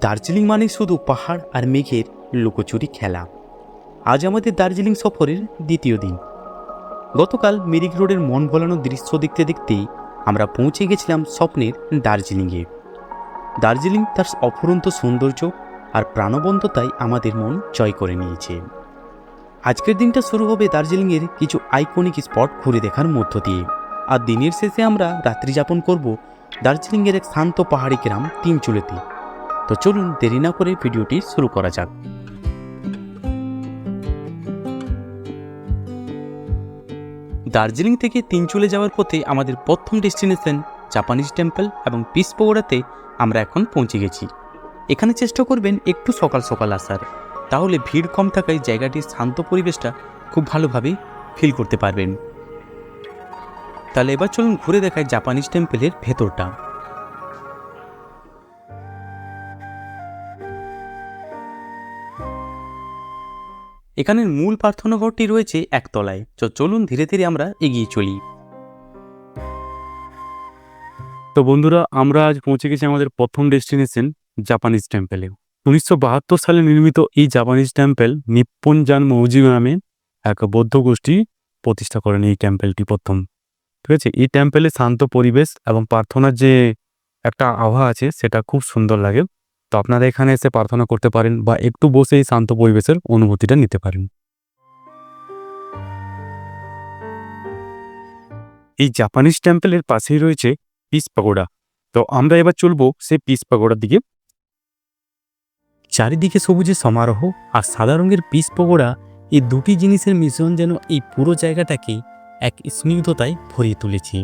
দার্জিলিং মানে শুধু পাহাড় আর মেঘের লুকোচুরি খেলা। আজ আমাদের দার্জিলিং সফরের দ্বিতীয় দিন। গতকাল মিরিক রোডের মন ভোলানো দৃশ্য দেখতে দেখতে আমরা পৌঁছে গেছিলাম স্বপ্নের দার্জিলিংয়ে। দার্জিলিং তার অফুরন্ত সৌন্দর্য আর প্রাণবন্ততায় আমাদের মন জয় করে নিয়েছে। আজকের দিনটা শুরু হবে দার্জিলিংয়ের কিছু আইকনিক স্পট ঘুরে দেখার মধ্য দিয়ে। আর দিনের শেষে আমরা রাত্রি যাপন করব দার্জিলিংয়ের এক শান্ত পাহাড়ি গ্রাম তিনচুলেতে। তো চলুন দেরি না করে ভিডিওটি শুরু করা যাক। দার্জিলিং থেকে তিনচুলে যাওয়ার পথে আমাদের প্রথম ডেস্টিনেশন জাপানিজ টেম্পল এবং পিস পগোড়াতে আমরা এখন পৌঁছে গেছি। এখানে চেষ্টা করবেন একটু সকাল সকাল আসার। তাহলে ভিড় কম থাকায় জায়গাটির শান্ত পরিবেশটা খুব ভালোভাবে ফিল করতে পারবেন। তাহলে এবার চলুন ঘুরে দেখায় জাপানিজ টেম্পলের ভেতরটা। এখানের মূল প্রার্থনা ঘরটি রয়েছে একতলায়। তো চলুন ধীরে ধীরে আমরা এগিয়ে চলি। তো বন্ধুরা, আমরা আজ পৌঁছে গেছি আমাদের প্রথম ডেস্টিনেশন, জাপানিজ টেম্পেলে উনিশশো বাহাত্তর সালে নির্মিত এই জাপানিজ টেম্পেল নিপ্পন জান মৌজি নামে এক বৌদ্ধ গোষ্ঠী প্রতিষ্ঠা করেন এই টেম্পেলটি প্রথম। ঠিক আছে? এই টেম্পেলে শান্ত পরিবেশ এবং প্রার্থনার যে একটা আবহাওয়া আছে, সেটা খুব সুন্দর লাগে। তো আপনারা এখানে এসে প্রার্থনা করতে পারেন বা একটু বসে এই শান্ত পরিবেশের অনুভূতিটা নিতে পারেন। এই জাপানিজ টেম্পলের পাশেই রয়েছে পিস পাগোড়া তো আমরা এবার চলবো সেই পিস পাগোড়ার দিকে। চারিদিকে সবুজের সমারোহ আর সাদা রঙের পিস পকোড়া এই দুটি জিনিসের মিশ্রণ যেন এই পুরো জায়গাটাকে এক স্নিগ্ধতায় ভরিয়ে তুলেছে।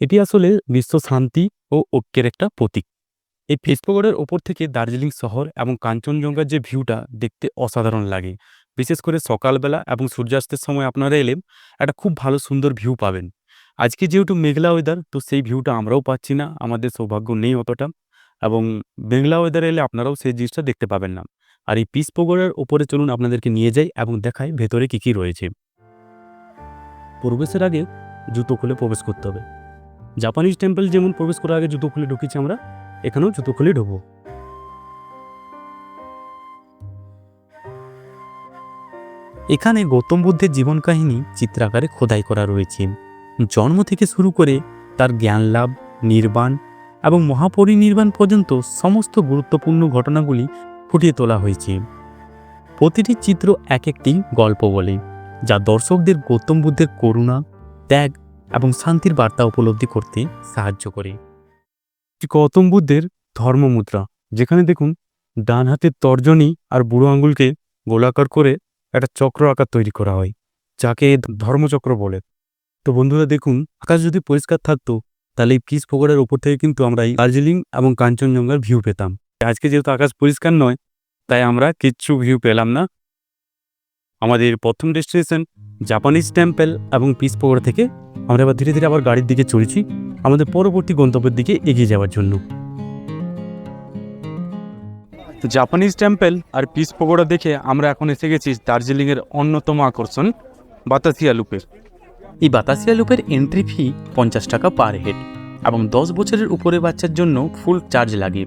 এটি আসলে বিশ্ব শান্তি ও ঐক্যের একটা প্রতীক। এই পিস পাগোড়ার ওপর থেকে দার্জিলিং শহর এবং কাঞ্চনজঙ্ঘার যে ভিউটা দেখতে অসাধারণ লাগে। বিশেষ করে সকালবেলা এবং সূর্যাস্তের সময় আপনারা এলে একটা খুব ভালো সুন্দর ভিউ পাবেন। আজকে যেহেতু মেঘলা ওয়েদার তো সেই ভিউটা আমরাও পাচ্ছি না, আমাদের সৌভাগ্য নেই অতটা। এবং মেঘলা ওয়েদার এলে আপনারাও সেই জিনিসটা দেখতে পাবেন না। আর এই পিস পগোড়ার ওপরে চলুন আপনাদেরকে নিয়ে যাই এবং দেখাই ভেতরে কি কি রয়েছে। প্রবেশের আগে জুতো খুলে প্রবেশ করতে হবে। জাপানিজ টেম্পল যেমন প্রবেশ করার আগে জুতো খুলে ঢুকেছি আমরা এখানেও জুতো খুলে ঢুকবো এখানে গৌতম বুদ্ধের জীবন কাহিনী চিত্রাকারে খোদাই করা রয়েছে। জন্ম থেকে শুরু করে তার জ্ঞান লাভ, নির্বাণ এবং মহাপরিনির্বাণ পর্যন্ত সমস্ত গুরুত্বপূর্ণ ঘটনাগুলি ফুটিয়ে তোলা হয়েছে। প্রতিটি চিত্র এক একটি গল্প বলে, যা দর্শকদের গৌতম বুদ্ধের করুণা, ত্যাগ এবং শান্তির বার্তা উপলব্ধি করতে সাহায্য করে। এটি গৌতম বুদ্ধের ধর্মমুদ্রা, যেখানে দেখুন, ডান হাতের তর্জনী আর বুড়ো আঙ্গুলকে গোলাকার করে একটা চক্র আকার তৈরি করা হয়, যাকে ধর্মচক্র বলে। তো বন্ধুরা দেখুন, আকাশ যদি পরিষ্কার থাকতো, তাহলে এই পিস পকোড়ার ওপর থেকে কিন্তু আমরা এই দার্জিলিং এবং কাঞ্চনজঙ্ঘার ভিউ পেতাম। আজকে যেহেতু আকাশ পরিষ্কার নয়, তাই আমরা কিচ্ছু ভিউ পেলাম না। আমাদের প্রথম ডেস্টিনেশন জাপানিজ টেম্পল এবং পিস পকোড়া থেকে আমরা এবার ধীরে ধীরে আবার গাড়ির দিকে চলেছি আমাদের পরবর্তী গন্তব্যের দিকে এগিয়ে যাওয়ার জন্য। জাপানিজ টেম্পেল আর পিস পকোড়া দেখে আমরা এখন এসে গেছি দার্জিলিংয়ের অন্যতম আকর্ষণ বাতাসিয়া লুপের। এই বাতাসিয়া লুপের এন্ট্রি ফি পঞ্চাশ টাকা পার হেড এবং দশ বছরের উপরে বাচ্চার জন্য ফুল চার্জ লাগে।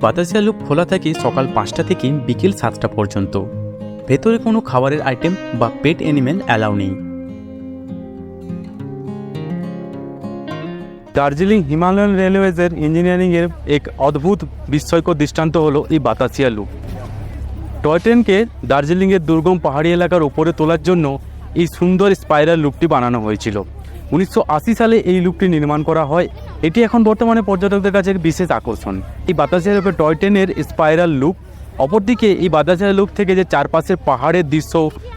বাতাসিয়া লুপ খোলা থাকে সকাল পাঁচটা থেকে বিকেল সাতটা পর্যন্ত। ভেতরে কোনো খাবারের আইটেম বা পেট অ্যানিমেল অ্যালাউ নেই। দার্জিলিং হিমালয়ান রেলওয়েজের ইঞ্জিনিয়ারিংয়ের এক অদ্ভুত বিস্ময়কর দৃষ্টান্ত হলো এই বাতাসিয়া লুপ। টয় ট্রেনকে দার্জিলিংয়ের দুর্গম পাহাড়ি এলাকার উপরে তোলার জন্য এই সুন্দর স্পাইরাল লুপটি বানানো হয়েছিল। উনিশশো আশি সালে এই লুপটি নির্মাণ করা হয়। এটি এখন বর্তমানে পর্যটকদের কাছে বিশেষ আকর্ষণ। এই বাতাসিয়া লুপে টয় ট্রেনের স্পাইরাল লুপ, অপরদিকে এই বাতাসিয়া লুপ থেকে যে চারপাশের পাহাড়ের দৃশ্য,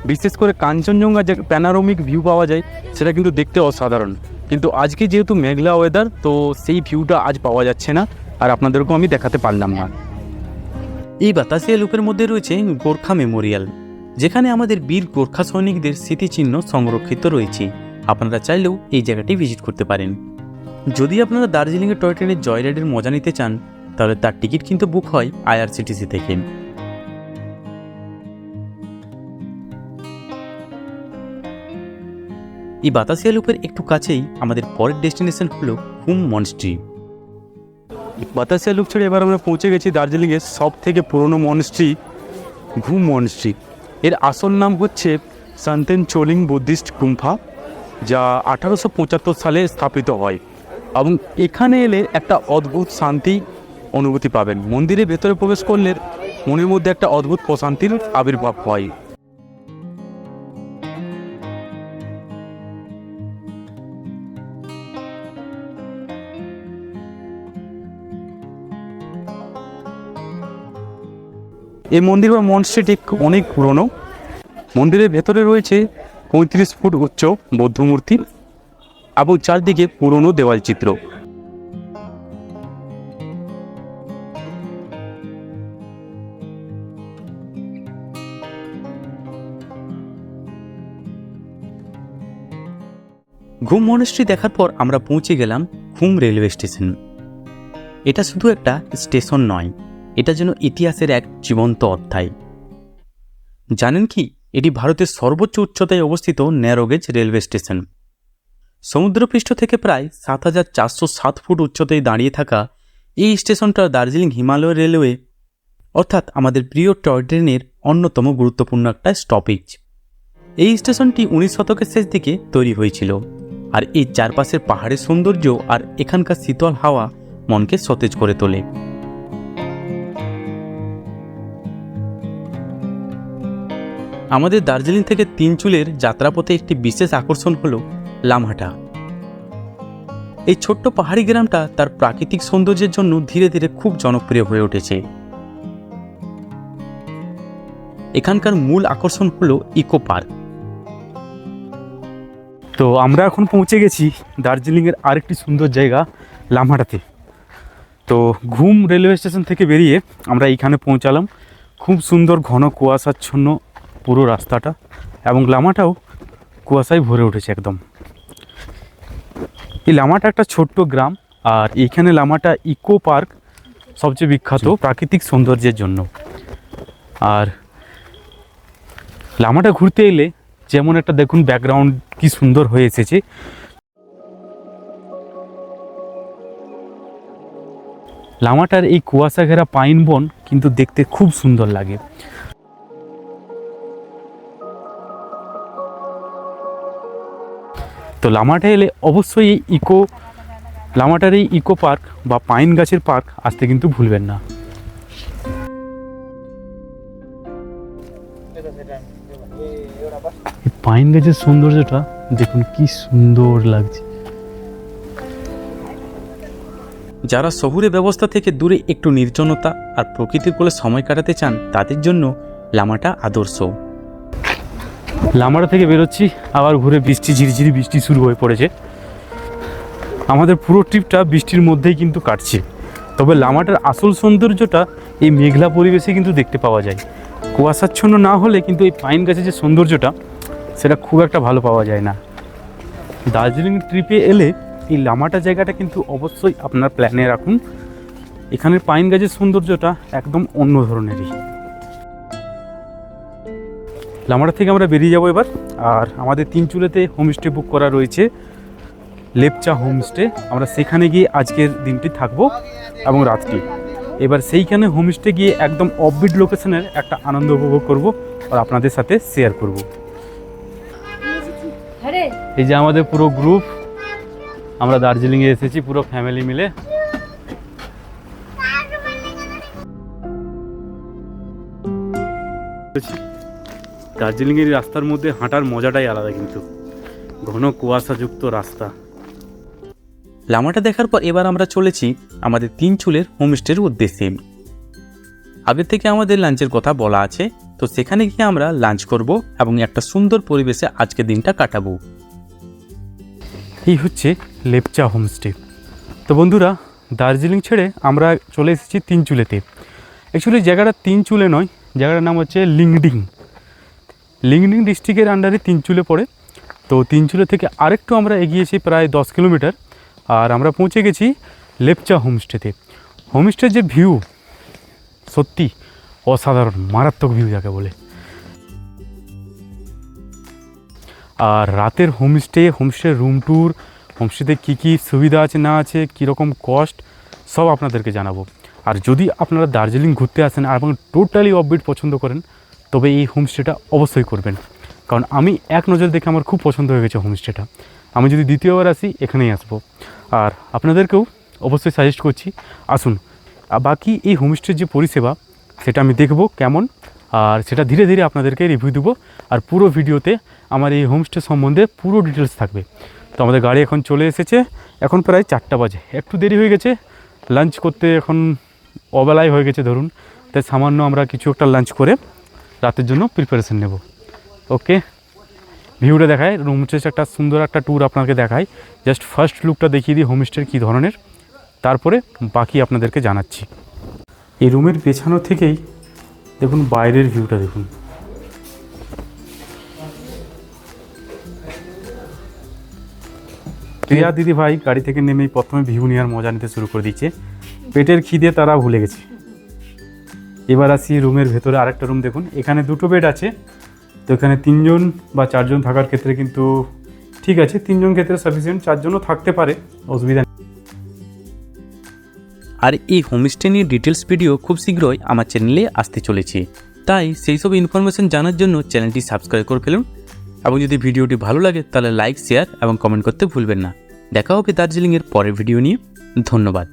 বিশেষ করে কাঞ্চনজঙ্ঘা যে প্যানারোমিক ভিউ পাওয়া যায়, সেটা কিন্তু দেখতে অসাধারণ। কিন্তু আজকে যেহেতু মেঘলা ওয়েদার তো সেই ভিউটা আজ পাওয়া যাচ্ছে না, আর আপনাদেরকেও আমি দেখাতে পারলাম না। এই বাতাসিয়া লুপের মধ্যে রয়েছে গোর্খা মেমোরিয়াল যেখানে আমাদের বীর গোর্খা সৈনিকদের স্মৃতিচিহ্ন সংরক্ষিত রয়েছে। আপনারা চাইলেও এই জায়গাটি ভিজিট করতে পারেন। যদি আপনারা দার্জিলিংয়ের টয় ট্রেনের জয় রাইডের মজা নিতে চান, তাহলে তার টিকিট কিন্তু বুক হয় আইআরসিটিসি থেকে। এই বাতাসিয়া লুপের একটু কাছেই আমাদের পরের ডেস্টিনেশন হলো হুম মনস্ট্রি। বাতাসিয়া লুক ছেড়ে এবার আমরা পৌঁছে গেছি দার্জিলিংয়ের সব থেকে পুরনো মনস্ট্রি, ঘুম মনস্ট্রি। এর আসল নাম হচ্ছে সান্তেন চোলিং বুদ্ধিস্ট গুম্ফা যা আঠারোশো পঁচাত্তর সালে স্থাপিত হয় এবং এখানে এলে একটা অদ্ভুত শান্তি অনুভূতি পাবেন। মন্দিরের ভেতরে প্রবেশ করলে মনের মধ্যে একটা অদ্ভুত প্রশান্তির আবির্ভাব হয়। এই মন্দির বা মনস্ট্রিটি অনেক পুরনো। মন্দিরের ভেতরে রয়েছে পঁয়ত্রিশ ফুট উচ্চ বৌদ্ধ মূর্তি এবং চারদিকে পুরনো দেওয়াল চিত্র। ঘুম মনেস্ট্রি দেখার পর আমরা পৌঁছে গেলাম ঘুম রেলওয়ে স্টেশন। এটা শুধু একটা স্টেশন নয় এটা যেন ইতিহাসের এক জীবন্ত অধ্যায়। জানেন কি, এটি ভারতের সর্বোচ্চ উচ্চতায় অবস্থিত ন্যারোগেজ রেলওয়ে স্টেশন। সমুদ্রপৃষ্ঠ থেকে প্রায় সাত হাজার চারশো সাত ফুট উচ্চতায় দাঁড়িয়ে থাকা এই স্টেশনটা দার্জিলিং হিমালয় রেলওয়ে, অর্থাৎ আমাদের প্রিয় টয় ট্রেনের অন্যতম গুরুত্বপূর্ণ একটা স্টপেজ। এই স্টেশনটি উনিশ শতকের শেষ দিকে তৈরি হয়েছিল, আর এই চারপাশের পাহাড়ের সৌন্দর্য আর এখানকার শীতল হাওয়া মনকে সতেজ করে তোলে। আমাদের দার্জিলিং থেকে তিন চুলের যাত্রাপথে একটি বিশেষ আকর্ষণ হল লামহাটা। এই ছোট্ট পাহাড়ি গ্রামটা তার প্রাকৃতিক সৌন্দর্যের জন্য ধীরে ধীরে খুব জনপ্রিয় হয়ে উঠেছে। এখানকার মূল আকর্ষণ হলো ইকো পার্ক। তো আমরা এখন পৌঁছে গেছি দার্জিলিংয়ের আরেকটি সুন্দর জায়গা, লামহাটাতে। তো ঘুম রেলওয়ে স্টেশন থেকে বেরিয়ে আমরা এইখানে পৌঁছালাম। খুব সুন্দর ঘন কুয়াশাচ্ছন্ন পুরো রাস্তাটা এবং লামাটাও কুয়াশায় ভরে উঠেছে একদম। এই লামাটা একটা ছোট্ট গ্রাম আর এইখানে লামাটা ইকো পার্ক সবচেয়ে বিখ্যাত প্রাকৃতিক সৌন্দর্যের জন্য। আর লামাটা ঘুরতে এলে যেমন একটা দেখুন ব্যাকগ্রাউন্ড কি সুন্দর হয়ে এসেছে। লামাটার এই কুয়াশা ঘেরা পাইন বন কিন্তু দেখতে খুব সুন্দর লাগে। তো লামাটা এলে অবশ্যই এই ইকো, লামাটার এই ইকো পার্ক বা পাইন গাছের পার্ক আসতে কিন্তু ভুলবেন না। পাইন গাছের সৌন্দর্যটা দেখুন কি সুন্দর লাগছে। যারা শহুরে ব্যবস্থা থেকে দূরে একটু নির্জনতা আর প্রকৃতির কোলে সময় কাটাতে চান, তাদের জন্য লামাটা আদর্শ। লামারা থেকে বেরোচ্ছি, আবার ঘুরে বৃষ্টি ঝিরিঝিরি বৃষ্টি শুরু হয়ে পড়েছে। আমাদের পুরো ট্রিপটা বৃষ্টির মধ্যেই কিন্তু কাটছে। তবে লামাটার আসল সৌন্দর্যটা এই মেঘলা পরিবেশে কিন্তু দেখতে পাওয়া যায়। কুয়াশাচ্ছন্ন না হলে কিন্তু এই পাইন গাছের যে সৌন্দর্যটা, সেটা খুব একটা ভালো পাওয়া যায় না। দার্জিলিং ট্রিপে এলে এই লামাটা জায়গাটা কিন্তু অবশ্যই আপনার প্ল্যানে রাখুন। এখানের পাইন গাছের সৌন্দর্যটা একদম অন্য ধরনেরই। লামাটা থেকে আমরা বেরিয়ে যাব এবার। আর আমাদের তিন চুলেতে হোমস্টে বুক করা রয়েছে। লেপচা হোমস্টে আমরা সেখানে গিয়ে আজকের দিনটি থাকব এবং রাতটি এবার সেইখানে হোমস্টে গিয়ে একদম অফবিট লোকেশনের একটা আনন্দ উপভোগ করব আর আপনাদের সাথে শেয়ার করব। এই যে আমাদের পুরো গ্রুপ আমরা দার্জিলিংয়ে এসেছি পুরো ফ্যামিলি মিলে। দার্জিলিংয়ের রাস্তার মধ্যে হাঁটার মজাটাই আলাদা কিন্তু। ঘন কুয়াশাযুক্ত রাস্তা। লামাটা দেখার পর এবার আমরা চলেছি আমাদের তিন চুলের হোমস্টের উদ্দেশ্যে। আগে থেকে আমাদের লাঞ্চের কথা বলা আছে তো সেখানে গিয়ে আমরা লাঞ্চ করব এবং একটা সুন্দর পরিবেশে আজকে দিনটা কাটাবো। এই হচ্ছে লেপচা হোমস্টে। তো বন্ধুরা দার্জিলিং ছেড়ে আমরা চলে এসেছি তিনচুলেতে অ্যাকচুয়ালি জায়গাটা তিনচুলে নয় জায়গাটার নাম হচ্ছে লিংডিং। লিংডিং ডিস্ট্রিক্টের আন্ডারে তিনচুলে পড়ে। তো তিনচুলে থেকে আরেকটু আমরা এগিয়েছি প্রায় দশ কিলোমিটার, আর আমরা পৌঁছে গেছি লেপচা হোমস্টেতে। হোমস্টের যে ভিউ সত্যি অসাধারণ, মারাত্মক ভিউ যাকে বলে। আর রাতের হোমস্টে হোমস্টে রুম ট্যুর হোমস্টেতে কী কী সুবিধা আছে, না আছে, কীরকম কস্ট সব আপনাদেরকে জানাব। আর যদি আপনারা দার্জিলিং ঘুরতে আসেন আর এবং টোটালি অফবিট পছন্দ করেন তবে এই হোমস্টেটা অবশ্যই করবেন। কারণ আমি এক নজর দেখে আমার খুব পছন্দ হয়ে গেছে হোমস্টেটা আমি যদি দ্বিতীয়বার আসি, এখানেই আসব। আর আপনাদেরকেও অবশ্যই সাজেস্ট করছি, আসুন। বাকি এই হোমস্টের যে পরিষেবা, সেটা আমি দেখব কেমন, আর সেটা ধীরে ধীরে আপনাদেরকে রিভিউ দেবো। আর পুরো ভিডিওতে আমার এই হোমস্টে সম্বন্ধে পুরো ডিটেলস থাকবে। তো আমাদের গাড়ি এখন চলে এসেছে। এখন প্রায় চারটা বাজে। একটু দেরি হয়ে গেছে। লাঞ্চ করতে এখন অবেলায় হয়ে গেছে ধরুন। তাই সামান্য আমরা কিছু একটা লাঞ্চ করে রাতের জন্য প্রিপারেশন নেব। ওকে ভিউটা দেখায়। রুম হচ্ছে একটা সুন্দর একটা ট্যুর আপনাকে দেখায়। জাস্ট ফার্স্ট লুকটা দেখিয়ে দিই হোমস্টের কী ধরনের। তারপরে বাকি আপনাদেরকে জানাচ্ছি। এই রুমের পেছানো থেকেই দেখুন, বাইরের ভিউটা দেখুন। প্রিয়া দিদি ভাই গাড়ি থেকে নেমেই প্রথমে ভিউ নেওয়ার মজা নিতে শুরু করে দিচ্ছে। পেটের খিদে তারা ভুলে গেছে। এবার আসি রুমের ভেতরে আরেকটা রুম দেখুন। এখানে দুটো বেড আছে। তো এখানে তিনজন বা চারজন থাকার ক্ষেত্রে কিন্তু ঠিক আছে, তিনজন ক্ষেত্রে সাফিসিয়েন্ট চারজনও থাকতে পারে, অসুবিধা আর এই হোমস্টে নিয়ে ডিটেলস ভিডিও খুব শীঘ্রই আমার চ্যানেলে আসতে চলেছে। তাই সেই সব ইনফরমেশন জানার জন্য চ্যানেলটি সাবস্ক্রাইব করে ফেলুন। এবং যদি ভিডিওটি ভালো লাগে, তাহলে লাইক শেয়ার এবং কমেন্ট করতে ভুলবেন না। দেখা হবে দার্জিলিংয়ের পরের ভিডিও নিয়ে। ধন্যবাদ।